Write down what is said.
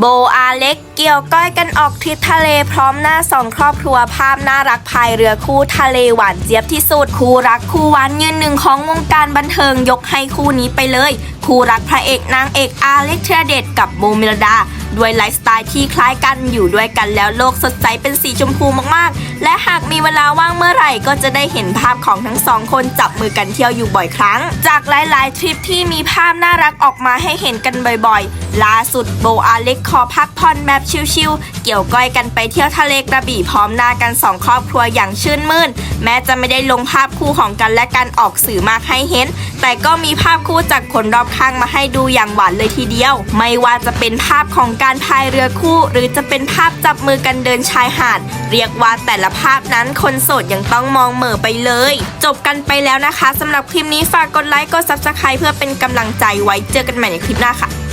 โบอาเล็กเกี่ยวก้อยกันออกทริปทะเลพร้อมหน้าสองครอบครัวภาพน่ารักพายเรือคู่ทะเลหวานเจี๊ยบที่สุดคู่รักคู่หวานยืนหนึ่งของวงการบันเทิงยกให้คู่นี้ไปเลย คู่รักพระเอกนางเอกอาเล็กเทรเดตกับโบเมลดา ด้วยไลฟ์สไตล์ที่คล้ายกันอยู่ด้วยกันแล้วโลกสดใสเป็นสีชมพูมากๆ และหากมีเวลาว่างเมื่อไหร่ก็จะได้เห็นภาพของทั้งสองคนจับมือกันเที่ยวอยู่บ่อยครั้ง จากหลายๆทริปที่มีภาพน่ารักออกมาให้เห็นกันบ่อยๆ ล่าสุดโบอาเล็กขอพักผ่อนแบบชิลๆเกี่ยวก้อยกันไปเที่ยวทะเลกระบี่พร้อมหน้ากันสองครอบครัวอย่างชื่นมื่น แม้จะไม่ได้ลงภาพคู่ของกันและกันออกสื่อมากให้เห็น แต่ก็มีภาพคู่จากคนรอบข้างมาให้ดูอย่างหวานเลยทีเดียว ไม่ว่าจะเป็นภาพของการพายเรือคู่ หรือจะเป็นภาพจับมือกันเดินชายหาด เรียกว่าแต่ละภาพนั้นคนโสดยังต้องมองเหม่อไปเลย จบกันไปแล้วนะคะสำหรับคลิปนี้ฝากกดไลค์กดซับสไคร b e เพื่อเป็นกำลังใจไว้เจอกันใหม่ในคลิปหน้าค่ะ